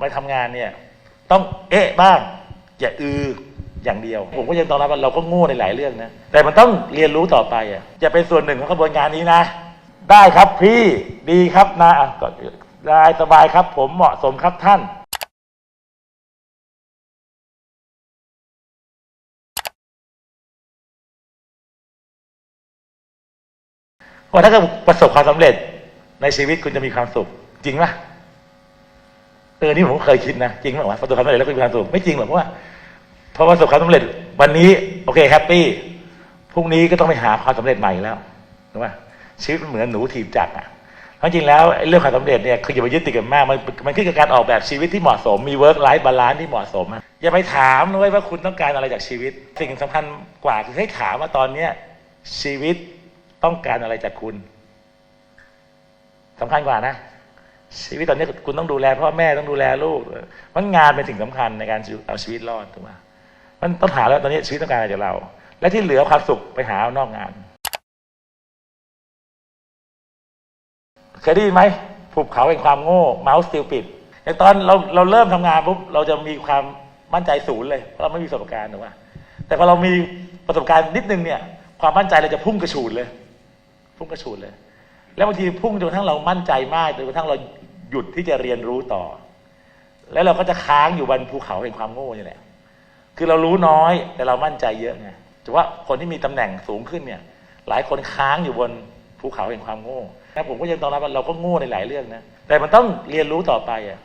มาทำงานเนี่ย ต้องเอ๊ะบ้างอย่าอืออย่างเดียว ผมก็ยังตองรับว่าเราก็โง่ในหลายเรื่องนะ แต่มันต้องเรียนรู้ต่อไปอะจะเป็นส่วนหนึ่งของกระบวนการนี้นะ ได้ครับพี่ดีครับนะอะก็ได้สบายครับ ผมเหมาะสมครับท่านว่าถ้าเกิดประสบความสำเร็จในชีวิตคุณจะมีความสุข จริงปะเออนี่ผมเคยคิดนะจริงไหมวะประสบความสำเร็จแล้วคุณมีความสุขไม่จริงหรอกเพราะว่าพอประสบความสำเร็จ วันนี้โอเคแฮปปี้พรุ่งนี้ก็ต้องไปหาความสำเร็จใหม่แล้วถูกปะชีวิตมันเหมือนหนูถีบจักรอะราะจริงแล้วเรื่องความสำเร็จเนี่ยคืออย่าไปยึดติดกันมาก มันมันขึ้นกับการออกแบบชีวิตที่เหมาะสมมีเวิร์กไลฟ์บาลานซ์ที่เหมาะสม อย่าไปถามเว้ยว่าคุณต้องการอะไรจากชีวิต สิ่งสำคัญกว่าคือให้ถามว่าตอนเนี้ยชีวิตต้องการอะไรจากคุณสำคัญกว่านะ ชีวิตตอนนี้คุณต้องดูแลพ่อแม่ต้องดูแลลูกมันงานเป็นสิ่งสำคัญในการเอาชีวิตรอดถูกไหมมันต้องถามแล้วตอนนี้ชีวิตต้องการอะไรจากเรา และที่เหลือความสุขไปหาอนอกงานเคยได้ยินไหมภูเขาแห่งความโง่เมาส์สติลปิดในตอนเราเราเริ่มทำงานปุ๊บเราจะมีความมั่นใจศูนย์เลยเพราะเราไม่มีประสบการณ์ถูกไหมแต่พอเรามีประสบการณ์นิดนึงเนี่ย ความมั่นใจเราจะพุ่งกระฉูดเลย พุ่งกระฉูดเลย แล้วบางทีพุ่งจนกระทั่งเรามั่นใจมากจนกระทั่งเรา หยุดที่จะเรียนรู้ต่อ แล้วเราก็จะค้างอยู่บนภูเขาแห่งความโง่นี่แหละ คือเรารู้น้อยแต่เรามั่นใจเยอะไงแต่ว่าคนที่มีตำแหน่งสูงขึ้นเนี่ย หลายคนค้างอยู่บนภูเขาแห่งความโง่นะผมก็ยังต้องรับว่าเราก็โง่ในหลายเรื่องนะ แต่มันต้องเรียนรู้ต่อไปอะ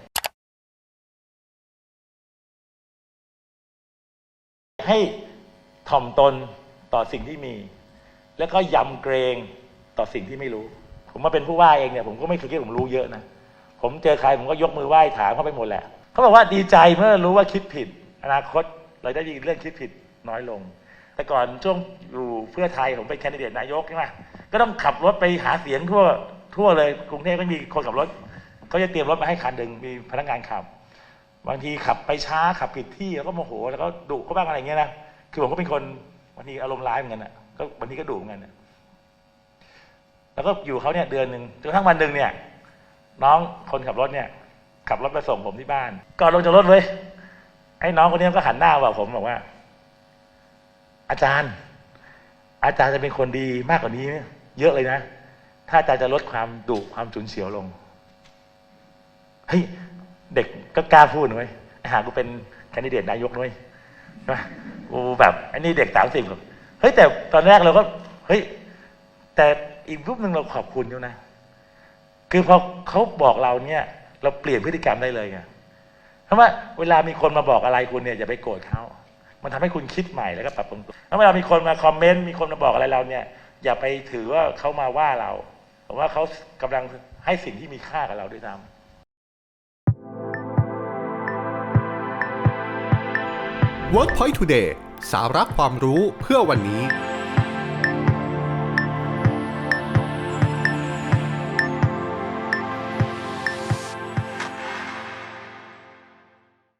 ให้ถ่อมตนต่อสิ่งที่มี แล้วก็ยำเกรงต่อสิ่งที่ไม่รู้ ผมมาเป็นผู้ว่าเองเนี่ย ผมก็ไม่เคยคิดว่าผมรู้เยอะนะ ผมเจอใครผมก็ยกมือไหว้ถามเขาไปหมดแหละเขาบอกว่าดีใจเมื่อรู้ว่าคิดผิด อนาคตเราได้ยินเรื่องคิดผิดน้อยลง แต่ก่อนช่วงอยู่เพื่อไทยผมเป็นแคนดิเดตนายกใช่ไหมก็ต้องขับรถไปหาเสียงทั่วทั่วเลยกรุงเทพไม่มีคนขับรถเขาจะเตรียมรถมาให้คันหนึ่งมีพนักงานขับบางทีขับไปช้าขับผิดที่แล้วก็โมโหแล้วก็ดุเขาบ้างอะไรเงี้ยนะคือผมก็เป็นคนบางทีอารมณ์ร้ายเหมือนกันอะก็บางทีก็ดุเหมือนกันแล้วก็อยู่เขาเนี่ยเดือนหนึ่งจนกระทั่งวันหนึ่งเนี่ย น้องคนขับรถเนี่ย ขับรถไปส่งผมที่บ้านก่อนลงจากรถเลยไอ้น้องคนนี้ก็หันหน้ามาบอกผมบอกว่า อาจารย์ อาจารย์จะเป็นคนดีมากกว่านี้ เยอะเลยนะ ถ้าอาจารย์จะลดความดุความฉุนเฉียวลงเฮ้ยเด็กก็กล้าพูดหนะเว้ยหากูเป็นแคนดิเดตนายกหนะเว้ยใช่ไหมกูแบบไอ้นี่เด็กสามสิบเฮ้ยแต่ตอนแรกเราก็เฮ้ยแต่อีกรูปหนึ่งเราขอบคุณเขานะ คือพอเขาบอกเราเนี่ยเราเปลี่ยนพฤติกรรมได้เลยไงเพราะว่าเวลามีคนมาบอกอะไรคุณเนี่ยอย่าไปโกรธเขา มันทำให้คุณคิดใหม่แล้วก็ปรับปรุงตัวแล้วเวลามีคนมาคอมเมนต์มีคนมาบอกอะไรเราเนี่ย อย่าไปถือว่าเขามาว่าเราผมว่าเขากำลังให้สิ่งที่มีค่ากับเราด้วยซ้ำ WorkPoint Today สาระความรู้เพื่อวันนี้